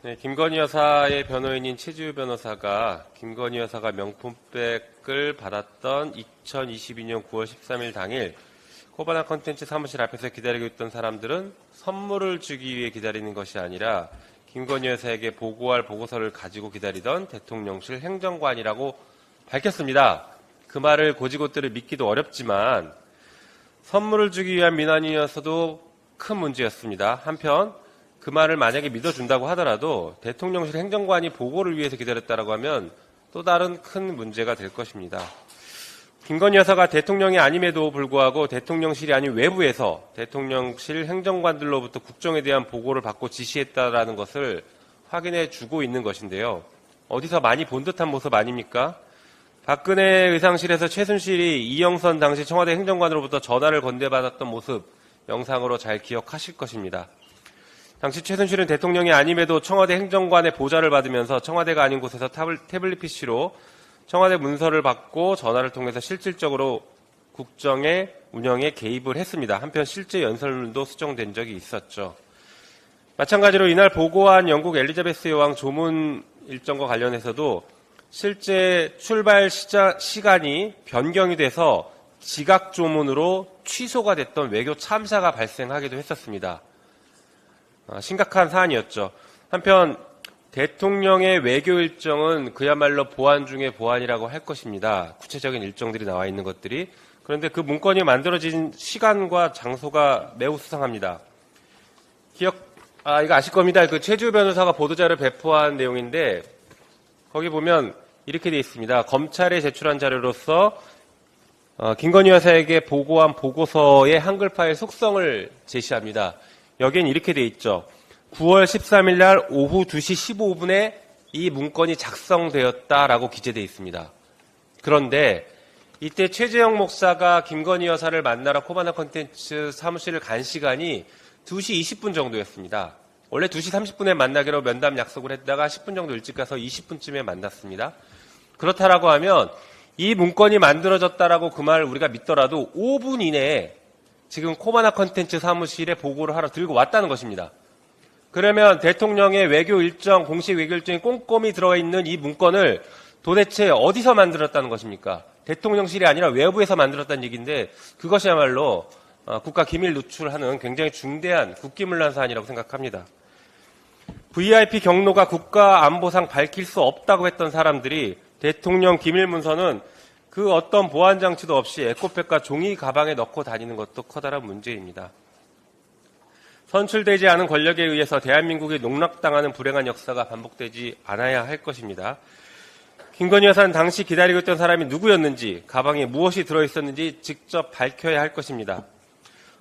네, 김건희 여사의 변호인인 최지우 변호사가 김건희 여사가 명품백을 받았던 2022년 9월 13일 당일 코바나 컨텐츠 사무실 앞에서 기다리고 있던 사람들은 선물을 주기 위해 기다리는 것이 아니라 김건희 여사에게 보고할 보고서를 가지고 기다리던 대통령실 행정관이라고 밝혔습니다. 그 말을 고지고대로 믿기도 어렵지만 선물을 주기 위한 민원이어서도 큰 문제였습니다. 한편 그 말을 만약에 믿어준다고 하더라도 대통령실 행정관이 보고를 위해서 기다렸다라고 하면 또 다른 큰 문제가 될 것입니다. 김건희 여사가 대통령이 아님에도 불구하고 대통령실이 아닌 외부에서 대통령실 행정관들로부터 국정에 대한 보고를 받고 지시했다라는 것을 확인해 주고 있는 것인데요. 어디서 많이 본 듯한 모습 아닙니까? 박근혜 의상실에서 최순실이 이영선 당시 청와대 행정관으로부터 전화를 건네받았던 모습 영상으로 잘 기억하실 것입니다. 당시 최순실은 대통령이 아님에도 청와대 행정관의 보좌를 받으면서 청와대가 아닌 곳에서 태블릿 PC로 청와대 문서를 받고 전화를 통해서 실질적으로 국정의 운영에 개입을 했습니다. 한편 실제 연설문도 수정된 적이 있었죠. 마찬가지로 이날 보고한 영국 엘리자베스 여왕 조문 일정과 관련해서도 실제 출발 시자, 시간이 변경이 돼서 지각 조문으로 취소가 됐던 외교 참사가 발생하기도 했었습니다. 아, 심각한 사안이었죠. 한편 대통령의 외교 일정은 그야말로 보안 중의 보안이라고 할 것입니다. 구체적인 일정들이 나와 있는 것들이. 그런데 그 문건이 만들어진 시간과 장소가 매우 수상합니다. 기억, 아, 이거 아실 겁니다. 그 최주 변호사가 보도자를 배포한 내용인데, 거기 보면 이렇게 되어 있습니다. 검찰에 제출한 자료로서 어, 김건희 여사에게 보고한 보고서의 한글 파일 속성을 제시합니다. 여기엔 이렇게 되어 있죠. 9월 13일 날 오후 2시 15분에 이 문건이 작성되었다라고 기재되어 있습니다. 그런데 이때 최재형 목사가 김건희 여사를 만나러 코바나 컨텐츠 사무실을 간 시간이 2시 20분 정도였습니다. 원래 2시 30분에 만나기로 면담 약속을 했다가 10분 정도 일찍 가서 20분쯤에 만났습니다. 그렇다라고 하면 이 문건이 만들어졌다라고 그 말을 우리가 믿더라도 5분 이내에 지금 코바나 컨텐츠 사무실에 보고를 하러 들고 왔다는 것입니다. 그러면 대통령의 외교 일정, 공식 외교 일정이 꼼꼼히 들어가 있는 이 문건을 도대체 어디서 만들었다는 것입니까? 대통령실이 아니라 외부에서 만들었다는 얘기인데 그것이야말로 어, 국가 기밀 누출하는 굉장히 중대한 국기문란 사안이라고 생각합니다. VIP 경로가 국가 안보상 밝힐 수 없다고 했던 사람들이 대통령 기밀 문서는 그 어떤 보안 장치도 없이 에코백과 종이 가방에 넣고 다니는 것도 커다란 문제입니다. 선출되지 않은 권력에 의해서 대한민국이 농락당하는 불행한 역사가 반복되지 않아야 할 것입니다. 김건희 여사는 당시 기다리고 있던 사람이 누구였는지, 가방에 무엇이 들어있었는지 직접 밝혀야 할 것입니다.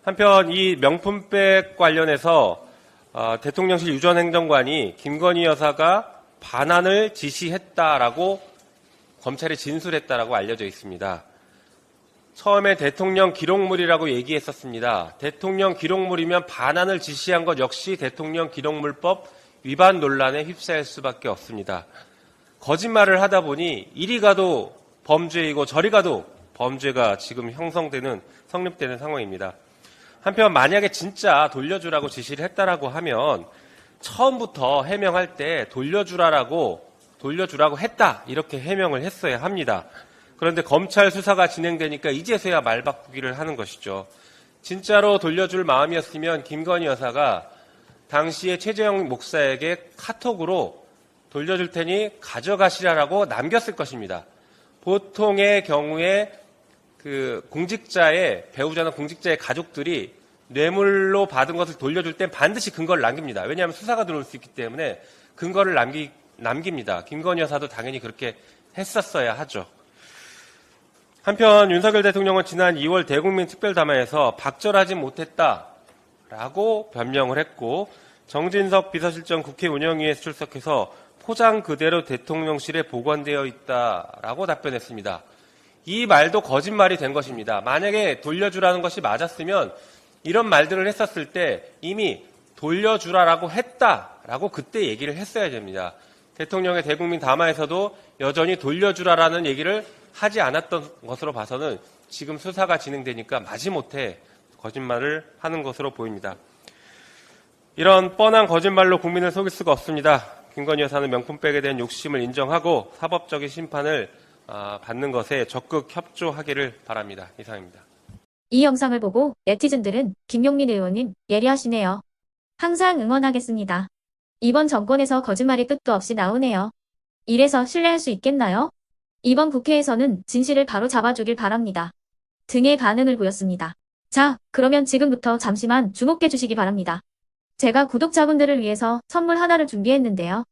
한편 이 명품백 관련해서 어, 대통령실 유전 행정관이 김건희 여사가 반환을 지시했다라고 검찰에 진술했다라고 알려져 있습니다. 처음에 대통령 기록물이라고 얘기했었습니다. 대통령 기록물이면 반환을 지시한 것 역시 대통령 기록물법 위반 논란에 휩싸일 수밖에 없습니다. 거짓말을 하다 보니 이리 가도 범죄이고 저리 가도 범죄가 지금 형성되는 성립되는 상황입니다. 한편 만약에 진짜 돌려주라고 지시를 했다라고 하면 처음부터 해명할 때 돌려주라라고 돌려주라고 했다 이렇게 해명을 했어야 합니다. 그런데 검찰 수사가 진행되니까 이제서야 말 바꾸기를 하는 것이죠. 진짜로 돌려줄 마음이었으면 김건희 여사가 당시에 최재형 목사에게 카톡으로 돌려줄 테니 가져가시라라고 남겼을 것입니다. 보통의 경우에 그 공직자의 배우자나 공직자의 가족들이 뇌물로 받은 것을 돌려줄 땐 반드시 근거를 남깁니다. 왜냐하면 수사가 들어올 수 있기 때문에 근거를 남기, 남깁니다. 김건희 여사도 당연히 그렇게 했었어야 하죠. 한편 윤석열 대통령은 지난 2월 대국민 특별담화에서 박절하지 못했다라고 변명을 했고 정진석 비서실장 국회 운영위에 출석해서 포장 그대로 대통령실에 보관되어 있다라고 답변했습니다. 이 말도 거짓말이 된 것입니다. 만약에 돌려주라는 것이 맞았으면 이런 말들을 했었을 때 이미 돌려주라라고 했다라고 그때 얘기를 했어야 됩니다. 대통령의 대국민 담화에서도 여전히 돌려주라라는 얘기를 하지 않았던 것으로 봐서는 지금 수사가 진행되니까 마지못해 거짓말을 하는 것으로 보입니다. 이런 뻔한 거짓말로 국민을 속일 수가 없습니다. 김건희 여사는 명품백에 대한 욕심을 인정하고 사법적인 심판을 아, 받는 것에 적극 협조하기를 바랍니다. 이상입니다. 이 영상을 보고 네티즌들은 김용민 의원님 예리하시네요. 항상 응원하겠습니다. 이번 정권에서 거짓말이 끝도 없이 나오네요. 이래서 신뢰할 수 있겠나요? 이번 국회에서는 진실을 바로 잡아주길 바랍니다. 등의 반응을 보였습니다. 자, 그러면 지금부터 잠시만 주목해 주시기 바랍니다. 제가 구독자분들을 위해서 선물 하나를 준비했는데요.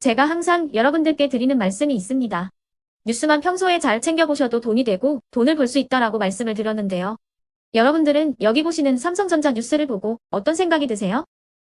제가 항상 여러분들께 드리는 말씀이 있습니다. 뉴스만 평소에 잘 챙겨보셔도 돈이 되고 돈을 벌 수 있다라고 말씀을 드렸는데요. 여러분들은 여기 보시는 삼성전자 뉴스를 보고 어떤 생각이 드세요?